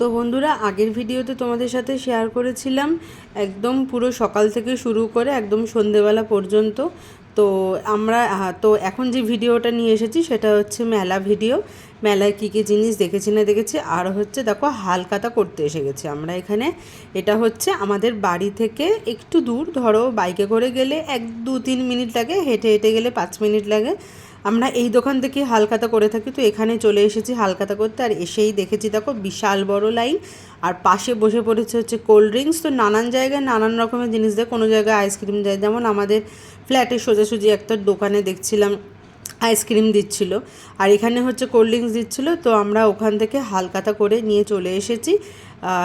তো বন্ধুরা, আগের ভিডিওতে তোমাদের সাথে শেয়ার করেছিলাম, একদম পুরো সকাল থেকে শুরু করে একদম সন্ধেবেলা পর্যন্ত। তো আমরা তো এখন যে ভিডিওটা নিয়ে এসেছি সেটা হচ্ছে মেলা ভিডিও। মেলায় কী কী জিনিস দেখেছি না দেখেছি, আর হচ্ছে দেখো হালকাতা করতে এসে গেছি আমরা এখানে। এটা হচ্ছে আমাদের বাড়ি থেকে একটু দূর, ধরো বাইকে করে গেলে এক দু তিন মিনিট লাগে, হেঁটে হেঁটে গেলে পাঁচ মিনিট লাগে। আমরা এই দোকান থেকে হালকাতা করে থাকি, তো এখানে চলে এসেছি হালকাতা করতে। আর এসেই দেখেছি, দেখো, বিশাল বড় লাইন। আর পাশে বসে পড়েছে হচ্ছে কোল্ড ড্রিঙ্কস। তো নানান জায়গায় নানান রকমের জিনিস দেয়। কোনো জায়গায় আইসক্রিম দেয়। যেমন আমাদের ফ্ল্যাটে সোজাসুজি একটা দোকানে দেখছিলাম আইসক্রিম দিচ্ছিল। আর এখানে হচ্ছে কোল্ড ড্রিঙ্কস দিচ্ছিল, তো আমরা ওখান থেকে হালকাতা করে নিয়ে চলে এসেছি।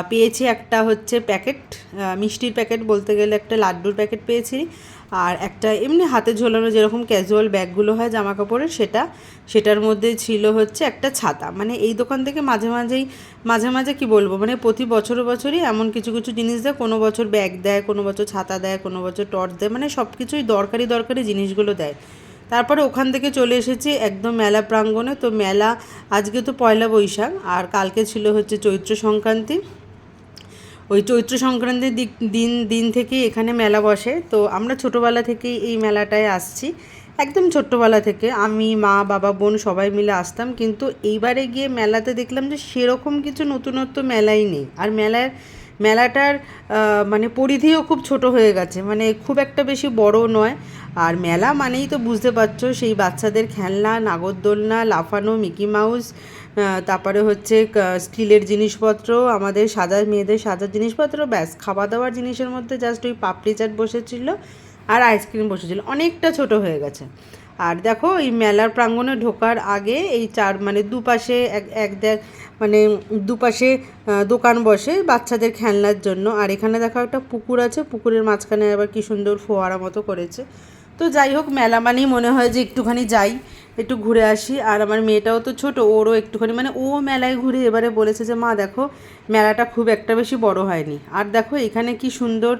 পেয়েছি একটা হচ্ছে প্যাকেট মিষ্টির প্যাকেট বলতে গেলে একটা লাড্ডুর প্যাকেট পেয়েছি। আর একটা এমনি হাতে ঝোলানো যেরকম ক্যাজুয়াল ব্যাগগুলো হয় জামা কাপড়ের সেটা, সেটার মধ্যে ছিল হচ্ছে একটা ছাতা। মানে এই দোকান থেকে মাঝে মাঝেই, মাঝে মাঝে কি বলব মানে প্রতি বছর বছরই এমন কিছু কিছু জিনিস দেয়, কোনো বছর ব্যাগ দেয়, কোনো বছর ছাতা দেয়, কোনো বছর টর্চ দেয় মানে সব কিছুই দরকারি দরকারি জিনিসগুলো দেয়। তারপরে ওখান থেকে চলে এসেছি একদম মেলা প্রাঙ্গণে। তো মেলা আজকে তো পয়লা বৈশাখ, আর কালকে ছিল হচ্ছে চৈত্র সংক্রান্তি। ওই চৈত্র সংক্রান্তির দিক, দিন দিন থেকে এখানে মেলা বসে। তো আমরা ছোটোবেলা থেকেই এই মেলাটায় আসছি। একদম ছোট্টবেলা থেকে আমি, মা, বাবা, বোন সবাই মিলে আসতাম। কিন্তু এইবারে গিয়ে মেলাতে দেখলাম যে সেরকম কিছু নতুনত্ব মেলাই নেই। আর মেলার মেলাটার মানে পরিধিও খুব ছোট হয়ে গেছে। মানে খুব একটা বেশি বড় নয়। আর মেলা মানেই তো বুঝতে পারছ, সেই বাচ্চাদের খেলনা, নাগরদোলনা, লাফানো, মিকি মাউস তারপরে হচ্ছে স্টিলের জিনিসপত্র, আমাদের সাদা, মেয়েদের সাজার জিনিসপত্র, ব্যাস খাওয়া দাওয়ার জিনিসের মধ্যে জাস্ট ওই পাপড়ি চাট বসেছিল আর আইসক্রিম বসেছিল। অনেকটা ছোট হয়ে গেছে। আর দেখো, এই মেলার প্রাঙ্গণে ঢোকার আগে এই চার মানে দুপাশে এক এক দেখ মানে দুপাশে দোকান বসে বাচ্চাদের খেলনার জন্য। আর এখানে দেখো একটা পুকুর আছে, পুকুরের মাঝখানে আবার কি সুন্দর ফোয়ারা মতো করেছে। তো যাই হোক, মেলা মানেই মনে হয় যে একটুখানি যাই, একটু ঘুরে আসি। আর আমার মেয়েটাও তো ছোট, ওরও একটুখানি মানে ও মেলায় ঘুরে এবারে বলেছে যে, মা, দেখো, মেলাটা খুব একটা বেশি বড় হয়নি। আর দেখো, এখানে কি সুন্দর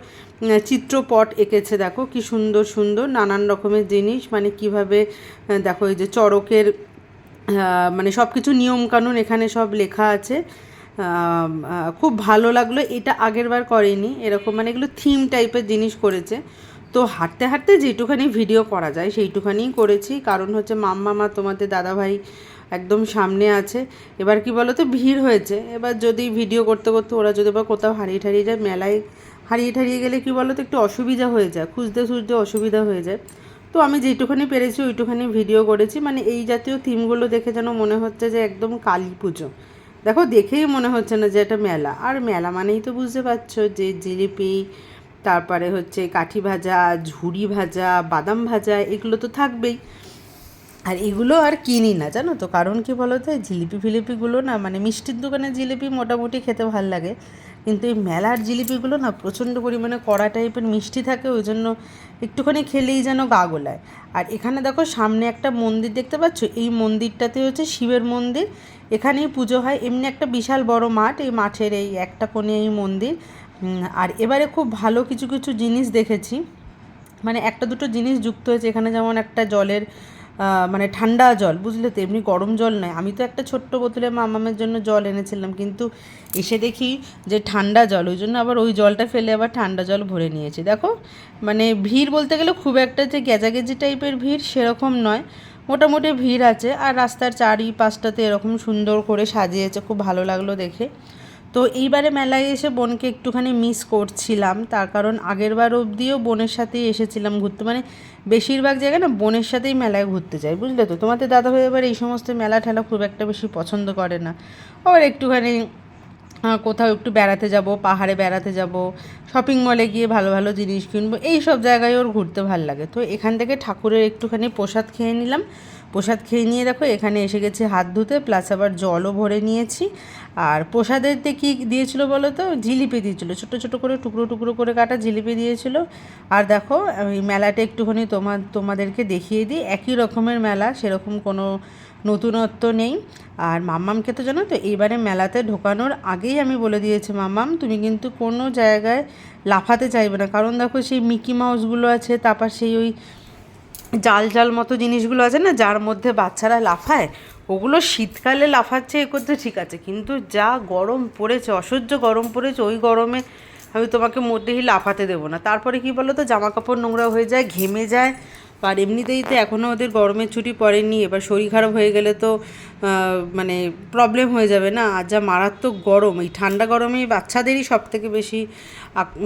চিত্রপট এঁকেছে, দেখো, কি সুন্দর সুন্দর, নানান রকমের জিনিস মানে কীভাবে দেখো, এই যে চড়কের মানে সব কিছু নিয়মকানুন এখানে সব লেখা আছে। খুব ভালো লাগল, এটা আগের বার করেনি, এরকম মানে এগুলো থিম টাইপের জিনিস করেছে। তো হাঁটতে হাঁটতে যেটুখানি ভিডিও করা যায় সেইটুখানিই করেছি। কারণ হচ্ছে মাম্মা, মা তোমাদের দাদাভাই একদম সামনে আছে। এবার কি বলো তো ভিড় হয়েছে। এবার যদি ভিডিও করতে করতে ওরা যদি বা কোথাও হারিয়ে ঠারিয়ে যায়, মেলায় হারিয়ে ঠারিয়ে গেলে কি বলো তো একটু অসুবিধা হয়ে যায়। খুঁজতে খুঁজতে অসুবিধা হয়ে যায়। তো আমি যেইটুখানি পেরেছি ওইটুখানি ভিডিও করেছি। মানে এই জাতীয় থিমগুলো দেখে যেন মনে হচ্ছে যে একদম কালী পুজো। দেখো, দেখেই মনে হচ্ছে না যে এটা মেলা। আর মেলা মানেই তো বুঝতে পারছ যে জিলিপি তারপরে হচ্ছে কাঠি ভাজা ঝুড়ি ভাজা, বাদাম ভাজা, এগুলো তো থাকবেই। আর এগুলো আর কিনি না, জানো তো? কারণ কি বলো তো জিলিপি ফিলিপিগুলো না মানে মিষ্টির দোকানের জিলিপি মোটামুটি খেতে ভালো লাগে। কিন্তু এই মেলার জিলিপিগুলো না, প্রচণ্ড পরিমাণে কড়া টাইপের মিষ্টি থাকে, ওই জন্য একটুখানি খেলেই যেন গা গোলায়। আর এখানে দেখো, সামনে একটা মন্দির দেখতে পাচ্ছ? এই মন্দিরটাতে হচ্ছে শিবের মন্দির। এখানেই পুজো হয়। এমনি একটা বিশাল বড় মাঠ, এই মাঠের এই একটা কোণে এই মন্দির। আর এবারে খুব ভালো কিছু কিছু জিনিস দেখেছি। মানে একটা দুটো জিনিস যুক্ত হয়েছে, এখানে যেমন একটা জলের মানে ঠান্ডা জল, বুঝলে তো, এমনি গরম জল নয়। আমি তো একটা ছোট্ট বোতলে মামামের জন্য জল এনেছিলাম, কিন্তু এসে দেখি যে ঠান্ডা জল, ওই জন্য আবার ওই জলটা ফেলে আবার ঠান্ডা জল ভরে নিয়েছি। দেখো মানে ভিড় বলতে গেলে খুব একটা যে গেজাগেজি টাইপের ভিড় সেরকম নয়। মোটামুটি ভিড় আছে, আর রাস্তার চারি পাশটাতে এরকম সুন্দর করে সাজিয়েছে, খুব ভালো লাগল দেখে। তো এইবারে মেলায় এসে বোনকে একটুখানি মিস করছিলাম। তার কারণ আগের বার অবধিও বোনের সাথেই এসেছিলাম ঘুরতে। মানে বেশিরভাগ জায়গায় না বোনের সাথেই মেলায় ঘুরতে যাই, বুঝলে তো? তোমাদের দাদা ভাই এবার এই সমস্ত মেলা ঠেলা খুব একটা বেশি পছন্দ করে না। আবার একটুখানি কোথাও একটু বেড়াতে যাব, পাহাড়ে বেড়াতে যাব শপিং মলে গিয়ে ভালো ভালো জিনিস কিনবো এই সব জায়গায় ওর ঘুরতে ভালো লাগে। তো এখান থেকে ঠাকুরের একটুখানি প্রসাদ খেয়ে নিলাম। প্রসাদ খেয়ে নিয়ে দেখো, এখানে এসে গেছি হাত ধুতে প্লাস আবার জলও ভরে নিয়েছি। আর প্রসাদের কি দিয়েছিল বলো তো? জিলিপি দিয়েছিল ছোটো ছোটো করে, টুকরো টুকরো করে কাটা জিলিপি দিয়েছিল। আর দেখো, এই মেলাটা একটুখানি তোমার, তোমাদেরকে দেখিয়ে দিই। একই রকমের মেলা, সেরকম কোনো নতুনত্ব নেই। আর মাম্মামকে তো জানো তো, এইবারে মেলাতে ঢোকানোর আগেই আমি বলে দিয়েছি, মাম্মাম, তুমি কিন্তু কোনো জায়গায় লাফাতে চাইবে না। কারণ দেখো, সেই মিকি মাউসগুলো আছে, তারপর সেই ওই জাল জাল মতো জিনিসগুলো আছে না, যার মধ্যে বাচ্চারা লাফায়, ওগুলো শীতকালে লাফাচ্ছে এ করতে ঠিক আছে। কিন্তু যা গরম পড়েছে, অসহ্য গরম পড়েছে, ওই গরমে আমি তোমাকে মোটেই লাফাতে দেবো না। তারপরে কি বলো তো জামা কাপড় নোংরা হয়ে যায়, ঘেমে যায় আর এমনিতেই তো এখনও ওদের গরমের ছুটি পড়েনি, এবার শরীর খারাপ হয়ে গেলে তো মানে প্রবলেম হয়ে যাবে না। আর যা মারাত্মক গরম, এই ঠান্ডা গরমে বাচ্চাদেরই সব থেকে বেশি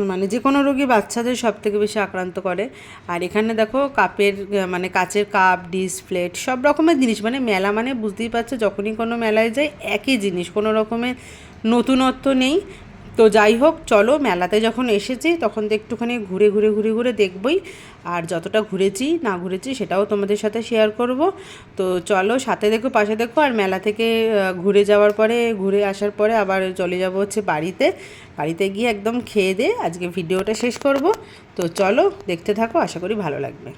মানে যে কোনো রোগী বাচ্চাদের সব থেকে বেশি আক্রান্ত করে। আর এখানে দেখো কাপের মানে কাচের কাপ ডিস প্লেট সব রকমের জিনিস মানে মেলা মানে বুঝতেই পারছ, যখনই কোনো মেলায় যাই একই জিনিস, কোনো রকমের নতুনত্ব নেই। তো যাই হোক, চলো মেলাতে যখন এসেছি তখন তো একটুখানি ঘুরে ঘুরে ঘুরে ঘুরে দেখবই। আর যতটা ঘুরেছি, না ঘুরেছি সেটাও তোমাদের সাথে শেয়ার করব। তো চলো সাথে দেখো, পাশে দেখো, আর মেলা থেকে ঘুরে যাওয়ার পরে, ঘুরে আসার পরে আবার চলে যাব হচ্ছে বাড়িতে। বাড়িতে গিয়ে একদম খেয়ে দিয়ে আজকে ভিডিওটা শেষ করব। তো চলো দেখতে থাকো, আশা করি ভালো লাগবে।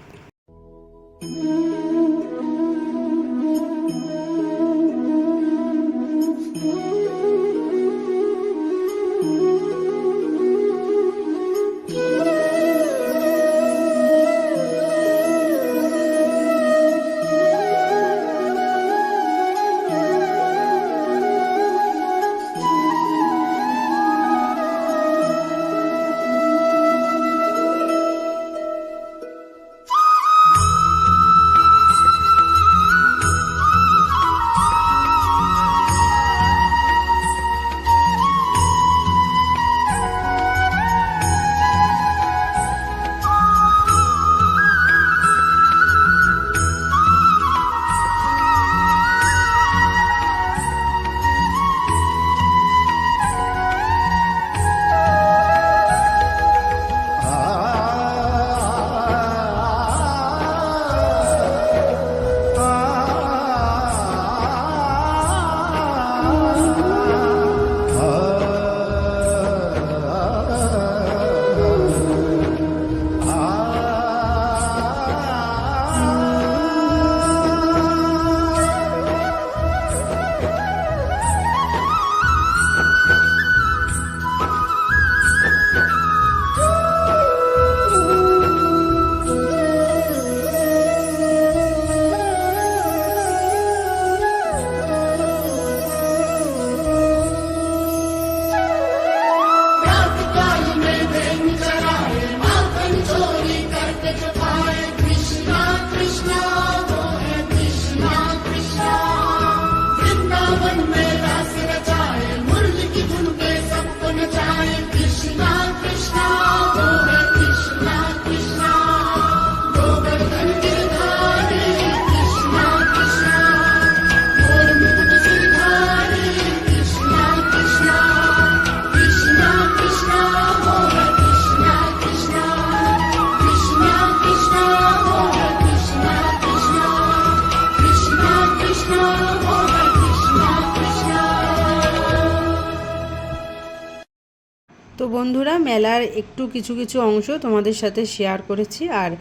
তো বন্ধুরা, মেলার একটু কিছু কিছু অংশ তোমাদের সাথে শেয়ার করেছি। আর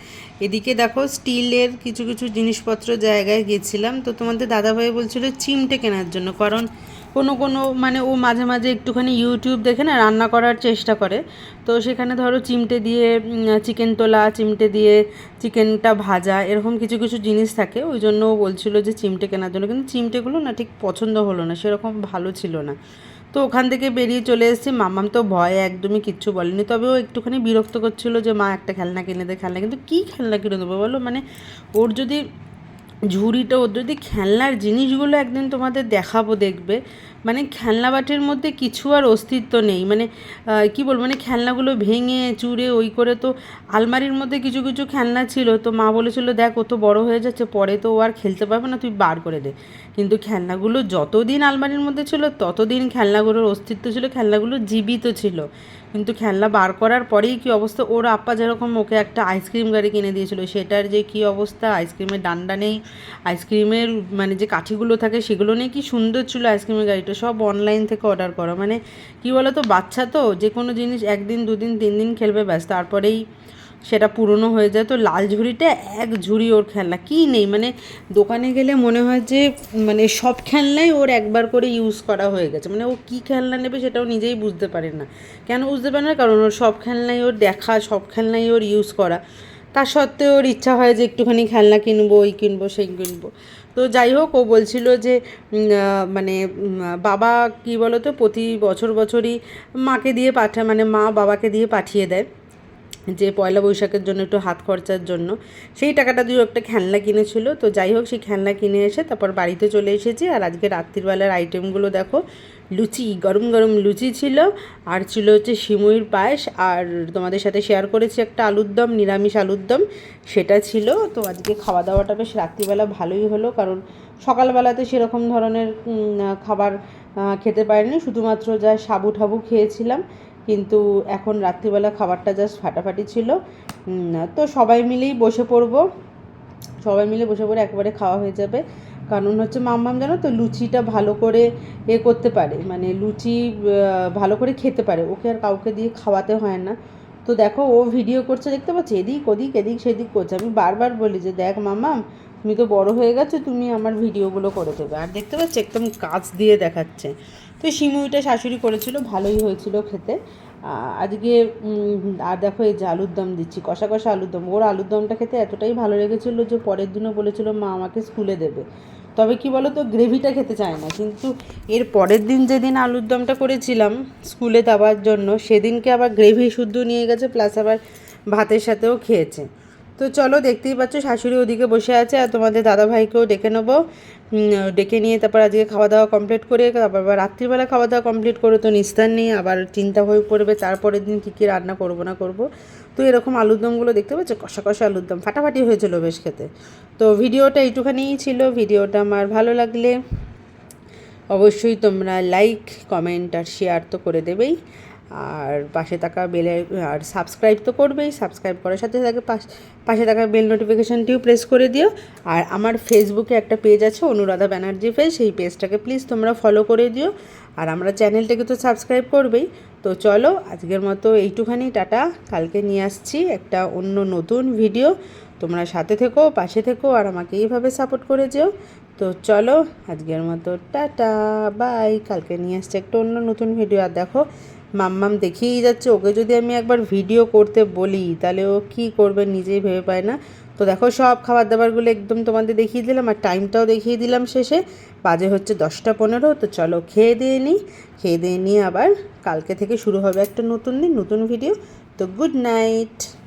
এদিকে দেখো, স্টিলের কিছু কিছু জিনিসপত্র জায়গায় গেছিলাম। তো তোমাদের দাদাভাই বলছিল চিমটে কেনার জন্য, কারণ কোনো কোনো মানে ও মাঝে মাঝে একটুখানি ইউটিউব দেখে না রান্না করার চেষ্টা করে। তো সেখানে ধরো চিমটে দিয়ে চিকেন তোলা, চিমটে দিয়ে চিকেনটা ভাজা, এরকম কিছু কিছু জিনিস থাকে। ওই জন্য বলছিল যে চিমটে কেনার জন্য, কিন্তু চিমটেগুলো না ঠিক পছন্দ হলো না, সেরকম ভালো ছিল না। তো ওখান থেকে বেরিয়ে চলে এসেছি। মামাম তো ভয়ে একদমই কিচ্ছু বলেনি। তবে ও একটুখানি বিরক্ত করছিল যে, মা, একটা খেলনা কিনে দে, খেলনা কিন্তু কী খেলনা কিনে দেবো বলো? মানে ওর যদি ঝুড়িটা ওর যদি খেলনার জিনিসগুলো একদিন তোমাদের দেখাবো দেখবে। মানে খেলনা বাটির মধ্যে কিছু আর অস্তিত্ব নেই। মানে কি বলব মানে খেলনাগুলো ভেঙে, চুরে, ওই করে তো আলমারির মধ্যে কিছু কিছু খেলনা ছিল। তো মা বলেছিল, দেখ, ও তো বড় হয়ে যাচ্ছে, পরে তো ও আর খেলতে পারবে না, তুই বার করে দে। কিন্তু খেলনাগুলো যতদিন আলমারির মধ্যে ছিল, ততদিন খেলনাগুলোর অস্তিত্ব ছিল, খেলনাগুলো জীবিত ছিল। কিন্তু খেলনা বার করার পরেই কি অবস্থা? ওর আপ্পা যেরকম ওকে একটা আইসক্রিম গাড়ি কিনে দিয়েছিল, সেটার যে কি অবস্থা? আইসক্রিমের ডান্ডা নেই, আইসক্রিমের মানে যে কাঠিগুলো থাকে সেগুলো নিয়ে কি সুন্দর ছিল আইসক্রিমের গাড়িটা। সব অনলাইন থেকে অর্ডার করা। মানে কি বলো তো বাচ্চা তো, যে কোনো জিনিস একদিন, দুদিন তিন দিন খেলবে, ব্যাস। তারপরেই সেটা পুরনো হয়ে যায়। তো লাল ঝুড়িটা এক ঝুড়ি ওর খেলনা। কী নেই? মানে দোকানে গেলে মনে হয় যে মানে সব খেলনাই ওর একবার করে ইউজ করা হয়ে গেছে। মানে ও কী খেলনা নেবে সেটাও নিজেই বুঝতে পারে না। কেন বুঝতে পারে না? কারণ ওর সব খেলনাই ওর দেখা, সব খেলনাই ওর ইউজ করা। তার সত্ত্বেও ওর ইচ্ছা হয় যে একটুখানি খেলনা কিনবো, ওই কিনবো, সেই কিনবো। তো যাই হোক, ও বলছিল যে মানে বাবা কি বলো তো প্রতি বছর বছরই মাকে দিয়ে পাঠা মানে মা বাবাকে দিয়ে পাঠিয়ে দেয়। যে পয়লা বৈশাখের জন্য একটু হাত খরচার জন্য, সেই টাকাটা দিয়ে একটা খেলনা কিনেছিল। তো যাই হোক, সেই খেলনা কিনে এসে তারপর বাড়িতে চলে এসেছি। আর আজকে রাত্রিবেলার আইটেমগুলো দেখো, লুচি, গরম গরম লুচি ছিল। আর ছিল হচ্ছে সিমুইর পায়েস। আর তোমাদের সাথে শেয়ার করেছি একটা আলুর দম, নিরামিষ আলুর দম, সেটা ছিল। তো আজকে খাওয়া দাওয়াটা বেশ রাত্রিবেলা ভালোই হলো। কারণ সকালবেলাতে সেরকম ধরনের খাবার খেতে পারিনি। শুধুমাত্র যা সাবু ঠাবু খেয়েছিলাম। কিন্তু এখন রাত্রিবেলা খাবারটা জাস্ট ফাটাফাটি ছিল। তো সবাই মিলেই বসে পড়ব। সবাই মিলে বসে পড়ে একবারে খাওয়া হয়ে যাবে। কারণ হচ্ছে মাম্মাম জানো তো লুচিটা ভালো করে এ করতে পারে। মানে লুচি ভালো করে খেতে পারে। ওকে আর কাউকে দিয়ে খাওয়াতে হয় না। তো দেখো ও ভিডিও করছে, দেখতে পাচ্ছি? এদিক, ওদিক, এদিক, সেদিক করছে। আমি বারবার বলি যে, দেখ মামাম তুমি তো বড় হয়ে গেছো, তুমি আমার ভিডিওগুলো করে দেবে। আর দেখতে পাচ্ছি, একদম কাজ দিয়ে দেখাচ্ছে। তো সিমুইটা শাশুড়ি করেছিল, ভালোই হয়েছিল খেতে। আজকে আর দেখো এই যে আলুর দম দিচ্ছি, কষা কষা আলুর দম। ওর আলুর দমটা খেতে এতটাই ভালো লেগেছিলো যে পরের দিনও বলেছিল, মা আমাকে স্কুলে দেবে। তবে কি বলো তো গ্রেভিটা খেতে চায় না। কিন্তু এর পরের দিন যেদিন আলুর দমটা করেছিলাম স্কুলে দেওয়ার জন্য, সেদিনকে আবার গ্রেভি শুদ্ধ নিয়ে গেছে, প্লাস আবার ভাতের সাথেও খেয়েছে। তো চলো দেখতেই পাচ্ছ, শাশুড়ি ওদিকে বসে আছে আর তোমাদের দাদাভাইকেও ডেকে নেব। ডেকে নিয়ে তারপর আজকে খাওয়া দাওয়া কমপ্লিট করে তারপর আবার রাত্রিবেলা খাওয়া দাওয়া কমপ্লিট করে তো নিস্তার নেই, আবার চিন্তা হয়ে পড়বে তারপরের দিন কী কী রান্না করব না করব। তো এরকম আলুর দমগুলো দেখতে পাচ্ছ, কষা কষা আলুর দম, ফাটাফাটি হয়েছিল বেশ খেতে। তো ভিডিওটা এইটুখানিই ছিল, ভিডিওটা আমার ভালো লাগলে অবশ্যই তোমরা লাইক কমেন্ট আর শেয়ার তো করে দেবেই। আর পাশে থাকা বেলে, আর সাবস্ক্রাইব তো করবেই সাবস্ক্রাইব করার সাথে সাথে পাশ- থাকা বেল নোটিফিকেশানটিও প্রেস করে দিও। আর আমার ফেসবুকে একটা পেজ আছে, অনুরাধা ব্যানার্জি পেজ সেই পেজটাকে প্লিজ তোমরা ফলো করে দিও। আর আমরা চ্যানেলটাকে তো সাবস্ক্রাইব করবেই। তো চলো, আজকের মতো এইটুখানি, টাটা। কালকে নিয়ে আসছি একটা অন্য নতুন ভিডিও তোমরা সাথে থেকো, পাশে থেকো, আর আমাকে এইভাবে সাপোর্ট করে যেও। তো চলো, আজকের মতো টাটা বাই কালকে নিয়ে আসছে একটা অন্য নতুন ভিডিও আর দেখো মাম্মাম দেখিয়েই যাচ্ছে। ওকে যদি আমি একবার ভিডিও করতে বলি, তাহলে ও কী করবে নিজেই ভেবে পায় না। তো দেখো, সব খাবার দাবারগুলো একদম তোমাদের দেখিয়ে দিলাম আর টাইমটাও দেখিয়ে দিলাম শেষে। বাজে হচ্ছে দশটা পনেরো, তো চলো খেয়ে দিয়ে নিই। খেয়ে দিয়ে নিয়ে আবার কালকে থেকে শুরু হবে একটা নতুন দিন, নতুন ভিডিও। তো গুড নাইট।